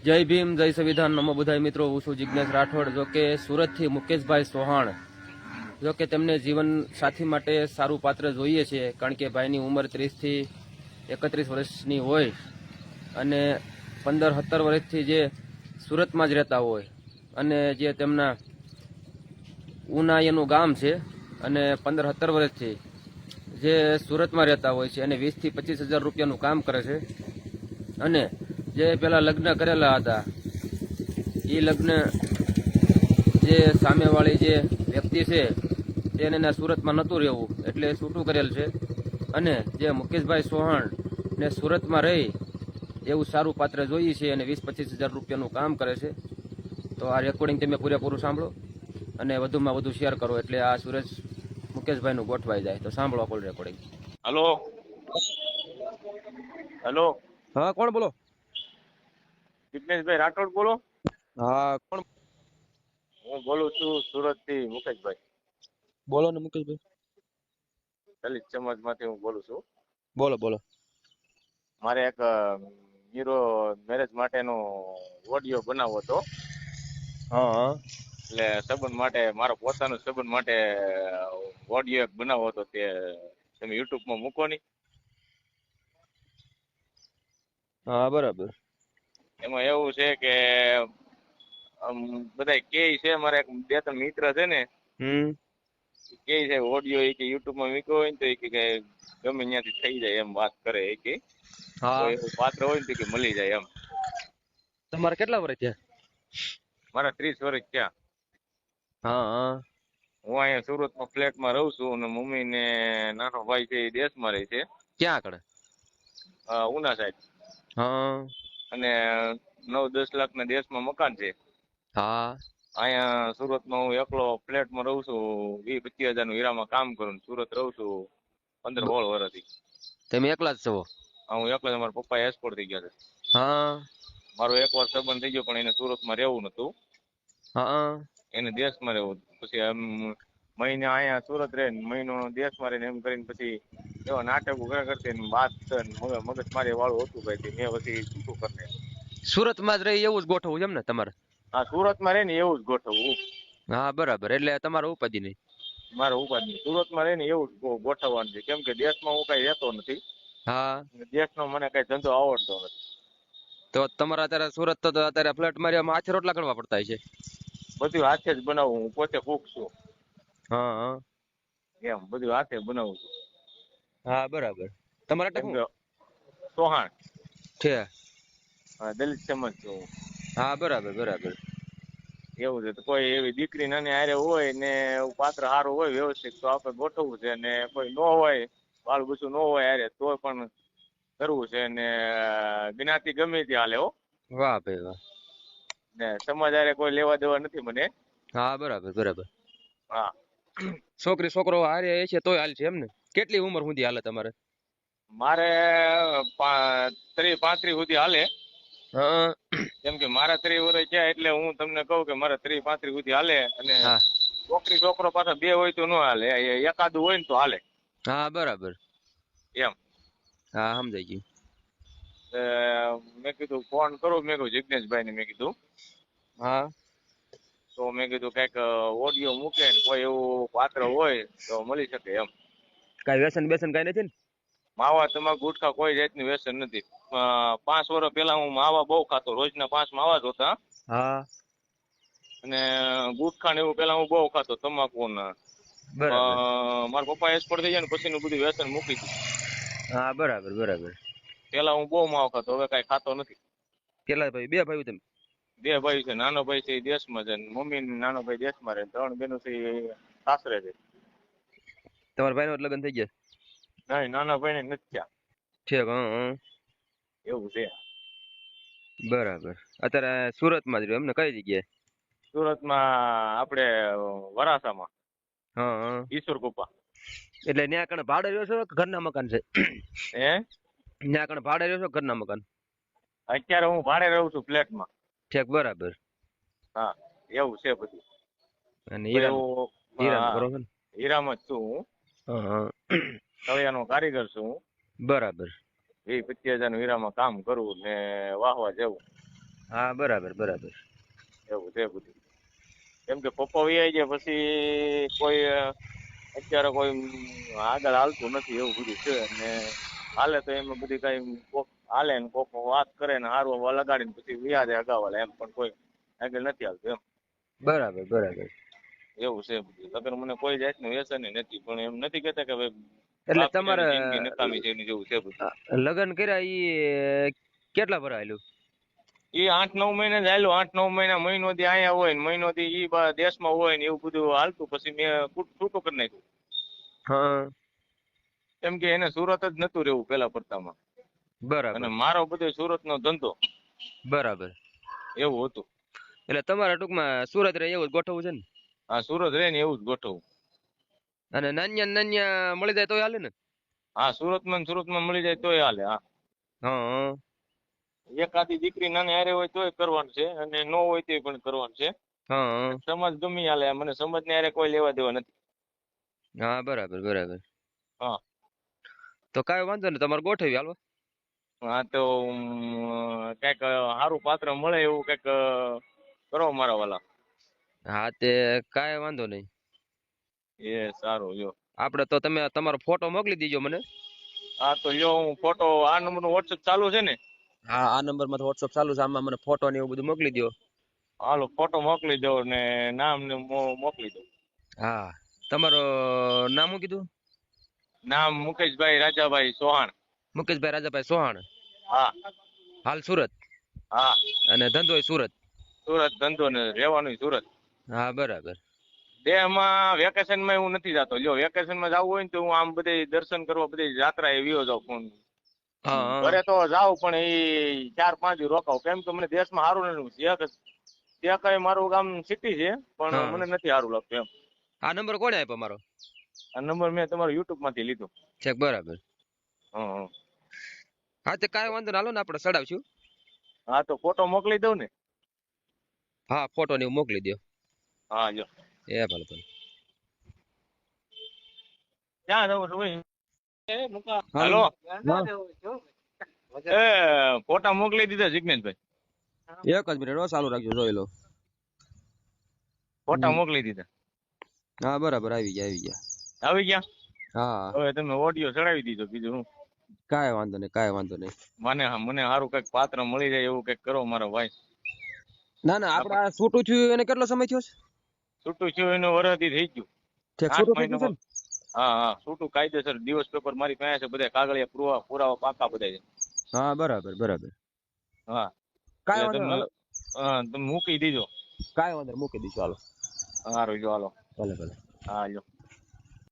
જય ભીમ, જય સંવિધાન. નમો બધાય મિત્રો, હું છું જિજ્ઞેશ રાઠોડ. જો કે સુરતથી મુકેશભાઈ ચૌહાણ. જો કે તેમને જીવન સાથી માટે સારું પાત્ર જોઈએ છે, કારણ કે ભાઈની ઉંમર ત્રીસથી એકત્રીસ વર્ષની હોય અને પંદર સત્તર વર્ષથી જે સુરતમાં જ રહેતા હોય અને જે તેમના ઉનાઈનું ગામ છે અને પંદર સત્તર વર્ષથી જે સુરતમાં રહેતા હોય છે અને વીસથી પચીસ હજાર રૂપિયાનું કામ કરે છે અને જે પેલા લગ્ન કરેલા હતા એ લગ્ન જે સામેવાળી જે વ્યક્તિ છે તેને એના સુરતમાં નહોતું રહેવું એટલે છૂટું કરેલ છે. અને જે મુકેશભાઈ ચૌહાણ ને સુરતમાં રહી એવું સારું પાત્ર જોઈએ છે અને વીસ પચીસ હજાર રૂપિયાનું કામ કરે છે. તો આ રેકોર્ડિંગ તમે પૂરેપૂરું સાંભળો અને વધુમાં વધુ શેર કરો એટલે આ સુરેશ મુકેશભાઈનું ગોઠવાઈ જાય. તો સાંભળો કોલ રેકોર્ડિંગ હલો હલો હા કોણ બોલો? જિગ્નેશભાઈ રાઠોડ બોલો. હા કોણ? હું બોલું છું સુરતથી મુકેશભાઈ. બોલો ને મુકેશભાઈ. દલિત સમાજમાંથી હું બોલું છું. બોલો બોલો. મારે એક હીરો મેરેજ માટેનો ઓડિયો બનાવવો હતો. હા. એટલે સંબંધ માટે મારો પોતાનો સંબંધ માટે ઓડિયો એક બનાવવો હતો તે તમે યુટ્યુબમાં મૂકો ની હા બરાબર. એમાં એવું છે કે બધા કે છે મારા એક બે ત્રણ મિત્ર છે ને કે છે ઓડિયો કે યુટ્યુબમાં મીકો હોય તો કે ગમે ત્યાંથી થઈ જાય એમ વાત કરે એ કે. પાત્ર હોય તો કે મળી જાય એમ. તમારે કેટલા વર્ષ થયા? મારા ત્રીસ વર્ષ થયા. હા હા. હું અહીંયા ફ્લેટમાં રહું છું અને મમ્મી ને નાનો ભાઈ છે એ દેશમાં રહે છે. ક્યાં આગળ? ઉના સાહેબ હા. અને નવ દસ લાખ ના દેશમાં મકાન છે. હા. અહીંયા સુરતમાં હું એકલો ફ્લેટમાં રહું છું વીસ પચીસ હજારનું હીરામાં કામ કરું સુરત રહું છું પંદર સોળ વર્ષથી. તમે એકલા જ છો? હા, હું એકલો જ મારા પપ્પા એસપોર્ટ થઈ ગયા છે. હા. મારો એક વાર સંબંધ થઈ ગયો પણ એને સુરતમાં રહેવું નતું હા. એને દેશમાં રહેવું. પછી મહિને અહીંયા સુરત રહે મહિનો દેશમાં રહીને એમ કરીને પછી એવા નાટકો કર્યા કરતી ને વાત મગજ મગજ મારી વાળું હતું ભાઈ મેં પછી શું કરને. સુરતમાં જ રહી એવું જ ગોઠવવું એમ ને તમારે? હા સુરતમાં રહે ને એવું જ ગોઠવવું. હા બરાબર. એટલે તમારે ઉપાધિ નહીં. મારે ઉપાધિ સુરતમાં રહે ને એવું જ ગોઠવવાનું છે. કેમ કે દેશમાં હું કઈ રહેતો નથી. હા. દેશ દેશનો મને કઈ ધંધો આવડતો નથી. તો તમારા અત્યારે સુરત તો તો અત્યારે ફ્લેટ મારી હાથે રોટલા કરવા પડતા છે? બધું હાથે જ બનાવું. હું પોતે કુક છું. હા એમ બધું હાથે બનાવું છું. હા બરાબર. તમારે ટકું સોહાણ છે. હા, દલિત સમાજ છું હા. બરાબર બરાબર. એવું છે તો કોઈ એવી દીકરી નાની હારે હોય ને એવું પાત્ર સારું હોય વ્યવસ્થિત તો આપણે ગોઠવવું છે ને કોઈ ન હોય બાળ ગુસ્સું ન હોય હારે તો પણ કરવું છે ને જ્ઞાતિ ગમે તે હાલે હો. વાહ ભાઈ વાહ. ને સમાજ હારે કોઈ લેવા દેવા નથી મને. હા બરાબર બરાબર. હા. છોકરી છોકરો હારે છે તોય હાલ છે એમ ને કેટલી ઉંમર સુધી હાલે તમારે? મારે પા- ત્રીસ પાંત્રીસ સુધી હાલે. કેમ કે મારા ત્રીસ વર્ષ છે એટલે હું તમને કહું કે મારા ત્રીસ પાંત્રીસ સુધી હાલે અને છોકરી છોકરો પાસે બે હોય તો ન હાલે. એકાદું હોય ને તો હાલે. હા બરાબર. એમ. હા સમજાઈ ગયું. મેં કીધું ફોન કરું. મેં કીધું જિજ્ઞેશભાઈ ને મેં કીધું. હા. તો મેં કીધું કંઈક ઓડિયો મૂકે ને કોઈ એવું પાત્ર હોય તો મળી શકે એમ. કઈ વ્યસન બેસન કઈ નથી ને? માવા તમાકુ ગુટખા કોઈ જાતની વ્યસન નથી. પાંચ વર્ષ પહેલા હું માવા બહુ ખાતો રોજના પાંચ માવા જ હતા. હા. અને ગુટખા ને એવું પેલા હું બહુ ખાતો તમાકુ ને. મારા પપ્પા એક્સપોર્ટ થઈ ગયા ને પછી બધું વ્યસન મૂકી દીધું. હા બરાબર બરાબર. પેલા હું બહુ માવા ખાતો હવે કઈ ખાતો નથી. કેટલા ભાઈ બે ભાઈ તમે? બે ભાઈ છે નાનો ભાઈ છે એ દેશમાં છે મમ્મી ને નાનો ભાઈ દેશમાં રહે ત્રણ બેનો છે એ સાસરે છે તમારા ભાઈ નું લગ્ન થઈ ગયા? નહીં નાના ભાઈ ને નથી થયા. ઠીક હા એવું છે. બરાબર. અત્યારે સુરતમાં જ રહ્યો એમને કઈ જગ્યાએ? સુરતમાં આપણે વરાસામાં હા ઈશ્વર કૃપા એટલે ત્યાં કણ ભાડે રહ્યો છો ઘરના મકાન છે? હે? ત્યાં કણ ભાડે રહ્યો છો ઘરના મકાન? અત્યારે હું ભાડે રહું છું ફ્લેટમાં. ઠીક બરાબર. હા એવું છે બધું. અને હીરા એવું, હીરા હા, કરો છો ને જ છું હું. તળિયાનો કારીગર છું હું. બરાબર. એ પચીસ હજાર હીરામાં કામ કરવું ને વાહવા જવું. હા બરાબર બરાબર. એવું છે બધું. કેમ કે પપ્પા વૈયા છે પછી કોઈ અત્યારે કોઈ આગળ હાલતું નથી એવું બધું છે અને હાલે તો એમાં બધી કઈ કોક હાલે ને કોક વાત કરે ને હારું લગાડીને પછી વ્યા જાય એમ પણ કોઈ આગળ નથી આવતું એમ. બરાબર બરાબર. એવું છે લગન મને કોઈ જાતનું વ્યસન નથી પણ એમ નથી કહેતા કે ભાઈ એટલે તમારે નકામી છે જેવું છે લગ્ન કર્યા ઈ કેટલા ભરાયેલું એ આઠ નવ મહિને જ હાલ્યું આઠ નવ મહિના મહિનો થી અહીંયા હોય ને મહિનો થી ઈ દેશમાં હોય ને એવું બધું હાલતું. પછી મેં છૂટું કરી નાખ્યું. હા. કેમ કે એને સુરત જ નતું રહેવું પેલા પડતામાં બરાબર. અને મારો બધો સુરત નો ધંધો બરાબર. એવું હતું. એટલે તમારા ટૂંકમાં સુરત રહે એવું જ ગોઠવવું છે ને? હા સુરત રહે ને એવું જ ગોઠવું. અને નાન્યા નાન્યા મળી જાય તોય હાલે ને? હા સુરતમાં સુરતમાં મળી જાય તોય હાલે હા. હા એકાદી દીકરી નાની હારે હોય તોય કરવાનું છે અને ન હોય તોય પણ કરવાનું છે. હા સમાજ ગમી હાલે મને સમાજ ને હારે કોઈ લેવા દેવા નથી. હા બરાબર બરાબર. હા. તો કાંઈ વાંધો નહીં તમારે ગોઠવી હાલો. હા તો કંઈક સારું પાત્ર મળે એવું કંઈક કરો મારા વાલા. હા તે કાંઈ વાંધો નહીં. એ સારું જો આપણે તો તમે તમારો ફોટો મોકલી દીજો મને. હા તો જો હું ફોટો આ નંબર નો વોટ્સઅપ ચાલુ છે ને? હા આ નંબરમાં વોટ્સઅપ ચાલુ છે આમાં મને ફોટો ને એવું બધું મોકલી દો હાલો ફોટો મોકલી દો ને નામ ને મોકલી દો. હા તમારો નામ શું કીધું? નામ મુકેશભાઈ રાજાભાઈ સોહાણ મુકેશભાઈ રાજાભાઈ સોહાણ હા. હાલ સુરત? હા. અને ધંધો સુરત? સુરત ધંધો ને રહેવાનું સુરત. હા બરાબર. દેહમાં વેકેશનમાં હું નથી જતો. જો વેકેશનમાં જવું હોય ને તો હું આમ બધે દર્શન કરવા બધી જાત્રા એ વિયો જાઉં હા. ઘરે તો જાઉં પણ એ ચાર પાંચ રોકાવ કેમ કે મને દેશમાં સારું નથી ત્યાં કઈ મારું ગામ સિટી છે પણ મને નથી સારું લાગતું એમ. આ નંબર કોને આપ્યો મારો? આ નંબર મેં તમારો યુટ્યુબમાંથી લીધો. છે બરાબર. હા હં. હા તે કાંઈ વાંધો નહીં લો ને આપણે ચડાવશું. હા તો ફોટો મોકલી દઉં ને? હા ફોટો ને મોકલી દો હા જો. એ ભલે ભલે. ક્યાં જવું છું ભાઈ? હેલો. એ ફોટા મોકલી દીધા જિગ્નેશભાઈ. એક જ મિનિટ હો ચાલુ રાખજો જોઈ લો. ફોટા મોકલી દીધા. હા બરાબર આવી ગયા આવી ગયા. આવી ગયા? હા. હવે તમે ઓડિયો ચડાવી દીધો બીજું હું કાંઈ વાંધો નહીં કાંઈ વાંધો નહીં. મને મને સારું કંઈક પાત્ર મળી જાય એવું કંઈક કરો મારો ભાઈ. ના ના આપણે આ છૂટું થયું એને કેટલો સમય થયો છે? છૂટું થયું એનું વરદી થઈ ગયું. છૂટું થઈ? હા હા છૂટું કાયદેસર દિવસ પેપર મારી પાસે છે બધા કાગળિયા પુરાવા પુરાવા પાકા બધા છે. હા બરાબર બરાબર. હા. કાંઈ વાંધો હા, તમે મૂકી દીજો. કાંઈ વાંધો મૂકી દઈશું હાલો. સારું જો હાલો. ભલે ભલે. હા જો